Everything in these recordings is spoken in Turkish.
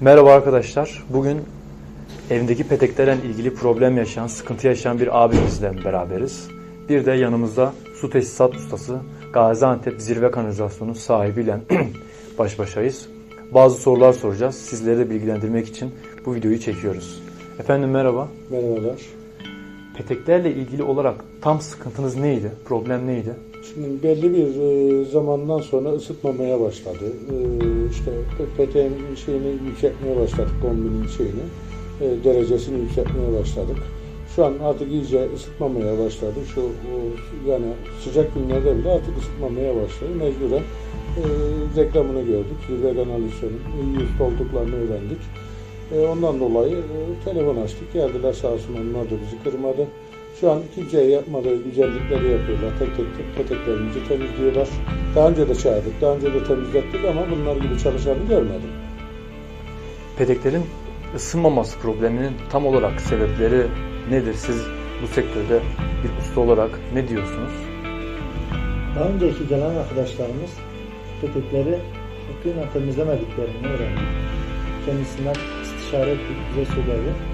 Merhaba arkadaşlar. Bugün evindeki peteklerle ilgili problem yaşayan, sıkıntı yaşayan bir abimizle beraberiz. Bir de yanımızda su tesisat ustası Gaziantep Zirve Kanalizasyonu sahibiyle baş başayız. Bazı sorular soracağız. Sizleri de bilgilendirmek için bu videoyu çekiyoruz. Efendim merhaba. Merhabalar. Peteklerle ilgili olarak tam sıkıntınız neydi? Problem neydi? Şimdi belli bir e, zamandan sonra ısıtmamaya başladı. E, işte peteğin şeyini yükseltmeye başladık, kombinin şeyini, e, derecesini yükseltmeye başladık. Şu an artık iyice ısıtmamaya başladı. Şu yani sıcak günlerde bile artık ısıtmamaya başladı. Mecburen e, reklamını gördük. Zirve kanalizasyonun iyi olduklarını öğrendik. E, ondan dolayı e, telefon açtık. Geldiler sağ olsun onlar da bizi kırmadı. Şu an kimseye yapmadığı güzellikleri yapıyorlar. Tek tek tek peteklerimizi temizliyorlar. Daha önce de çağırdık, daha önce de temizlettik ama bunlar gibi çalışanı görmedim. Peteklerin ısınmaması probleminin tam olarak sebepleri nedir? Siz bu sektörde bir usta olarak ne diyorsunuz? Daha önceki gelen arkadaşlarımız petekleri hakkıyla temizlemediklerini öğrendik. Kendisinden istişare ettik, bize söyledi.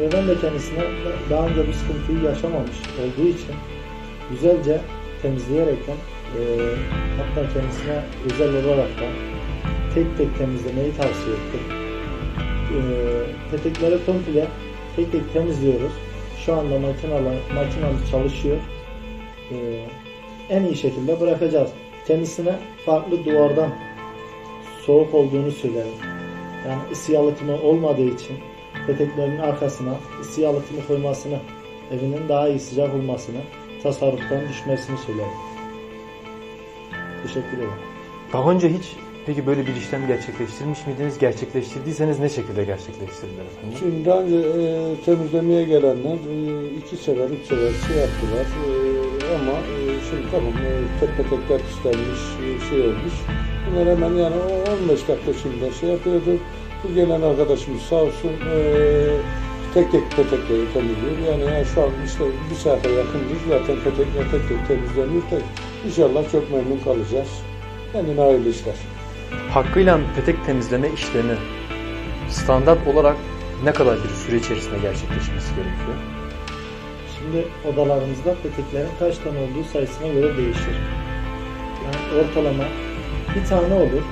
Ve ben de kendisine daha önce bu sıkıntıyı yaşamamış olduğu için güzelce temizleyerekten e, hatta kendisine özel olarak da tek tek temizlemeyi tavsiye ettim. E, petekleri komple tek tek temizliyoruz. Şu anda makinalar, makinamız çalışıyor. E, en iyi şekilde bırakacağız. Kendisine farklı duvardan soğuk olduğunu söylerim. Yani ısı yalıtımı olmadığı için peteklerin arkasına ısı yalıtımı koymasını, evinin daha iyi sıcak olmasını, tasarruftan düşmesini söylerim. Teşekkür ederim. Daha önce hiç peki böyle bir işlem gerçekleştirmiş miydiniz? Gerçekleştirdiyseniz ne şekilde gerçekleştirdiler efendim? Şimdi daha önce e, temizlemeye gelenler e, iki sefer, üç sefer şey yaptılar. E, ama e, şimdi tamam e, tek petekler istenmiş, e, şey olmuş. Bunlar hemen yani o 15 dakika içinde şey yapıyordu. Bu gelen arkadaşımız sağ olsun e, tek tek petekleri temizliyor. Yani, yani şu an işte bir saate yakındır zaten petekler tek tek temizleniyor. Tek. İnşallah çok memnun kalacağız. Kendine hayırlı işler. Hakkıyla petek temizleme işlemi standart olarak ne kadar bir süre içerisinde gerçekleşmesi gerekiyor? Şimdi odalarımızda peteklerin kaç tane olduğu sayısına göre değişir. Yani ortalama bir tane olur,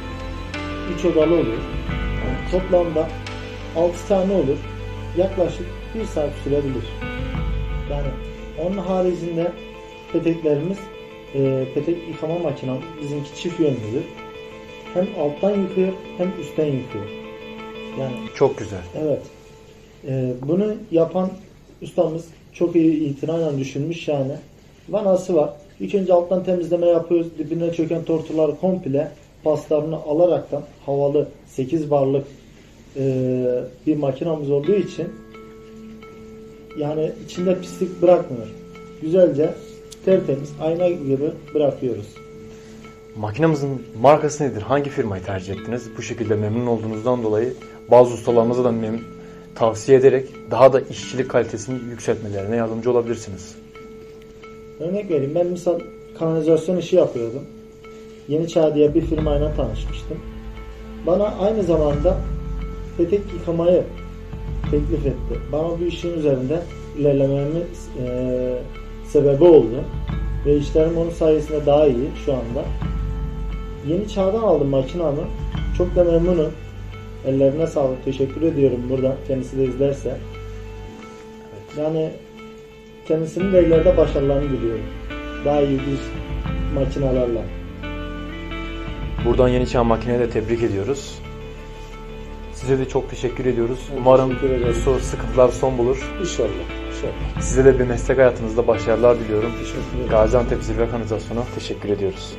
üç odalı olur. Yani toplamda altı tane olur. Yaklaşık bir saat sürebilir. Yani onun haricinde peteklerimiz e, petek yıkama makinem bizimki çift yönlüdür. Hem alttan yıkıyor hem üstten yıkıyor. Yani Çok güzel. Evet. Ee, bunu yapan ustamız çok iyi itinayla düşünmüş yani. Vanası var. İlk önce alttan temizleme yapıyoruz. Dibine çöken tortuları komple paslarını alaraktan havalı 8 barlık e, bir makinamız olduğu için yani içinde pislik bırakmıyor. Güzelce tertemiz ayna gibi bırakıyoruz. Makinamızın markası nedir? Hangi firmayı tercih ettiniz? Bu şekilde memnun olduğunuzdan dolayı bazı ustalarımıza da mem- tavsiye ederek daha da işçilik kalitesini yükseltmelerine yardımcı olabilirsiniz. Örnek vereyim ben misal kanalizasyon işi yapıyordum. Yeni Çağ diye bir firmayla tanışmıştım. Bana aynı zamanda petek yıkamayı teklif etti. Bana bu işin üzerinde ilerlememin eee, sebebi oldu. Ve işlerim onun sayesinde daha iyi şu anda. Yeni Çağ'dan aldım makinamı. Çok da memnunum. Ellerine sağlık. Teşekkür ediyorum burada. Kendisi de izlerse. Yani kendisinin de ileride başarılarını diliyorum. Daha iyi bir makinalarla. Buradan Yeni Çağ Makine'yi de tebrik ediyoruz. Size de çok teşekkür ediyoruz. Evet, Umarım teşekkür bu sıkıntılar son bulur. İnşallah. İnşallah. Size de bir meslek hayatınızda başarılar diliyorum. Teşekkür ederim. Gaziantep Zirve Kanalizasyonu teşekkür ediyoruz.